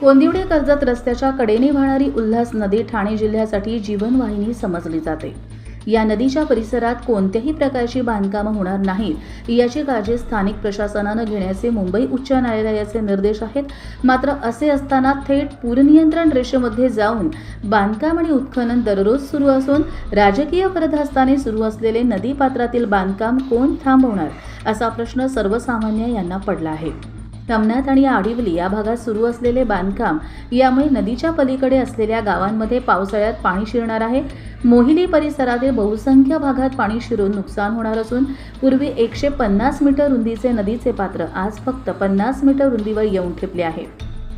कोंदिवडे कर्जत रस्त्याच्या कडेने वाहणारी उल्हास नदी ठाणे जिल्ह्यासाठी जीवनवाहिनी समजली जाते. या नदीच्या परिसरात कोणत्याही प्रकारची बांधकामं होणार नाहीत याची काळजी स्थानिक प्रशासनानं घेण्याचे मुंबई उच्च न्यायालयाचे निर्देश आहेत. मात्र असे असताना थेट पूरनियंत्रण रेषेमध्ये जाऊन बांधकाम आणि उत्खनन दररोज सुरू असून राजकीय परधास्ताने सुरू असलेले नदीपात्रातील बांधकाम कोण थांबवणार? असा प्रश्न सर्वसामान्य यांना पडला आहे. धमनाथ आणि आडिवली या भागात सुरू असलेले बांधकाम यामुळे नदीच्या पलीकडे असलेल्या गावांमध्ये पावसाळ्यात पाणी शिरणार आहे. मोहिली परिसरातील बहुसंख्य भागात पाणी शिरून नुकसान होणार असून पूर्वी एकशे पन्नास मीटर रुंदीचे नदीचे पात्र आज फक्त पन्नास मीटर रुंदीवर येऊन ठेपले आहे.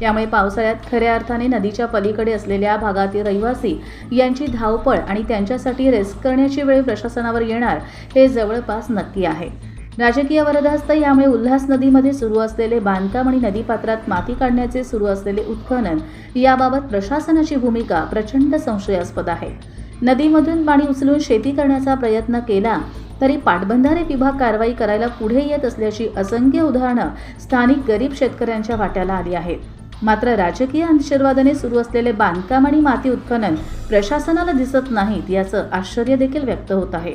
त्यामुळे पावसाळ्यात खऱ्या अर्थाने नदीच्या पलीकडे असलेल्या भागातील रहिवासी यांची धावपळ आणि त्यांच्यासाठी रेस्क करण्याची वेळ प्रशासनावर येणार हे जवळपास नक्की आहे. राजकीय वरदास्त यामुळे उल्हास नदीमध्ये सुरू असलेले बांधकाम आणि नदीपात्रात माती काढण्याचे सुरू असलेले उत्खनन याबाबत प्रशासनाची भूमिका प्रचंड संशयास्पद आहे. नदीमधून पाणी उचलून शेती करण्याचा प्रयत्न केला तरी पाटबंधारे विभाग कारवाई करायला पुढे येत असल्याची असंख्य उदाहरणं स्थानिक गरीब शेतकऱ्यांच्या वाट्याला आली आहेत. मात्र राजकीय आशीर्वादाने सुरू असलेले बांधकाम आणि माती उत्खनन प्रशासनाला दिसत नाहीत याचं आश्चर्य देखील व्यक्त होत आहे.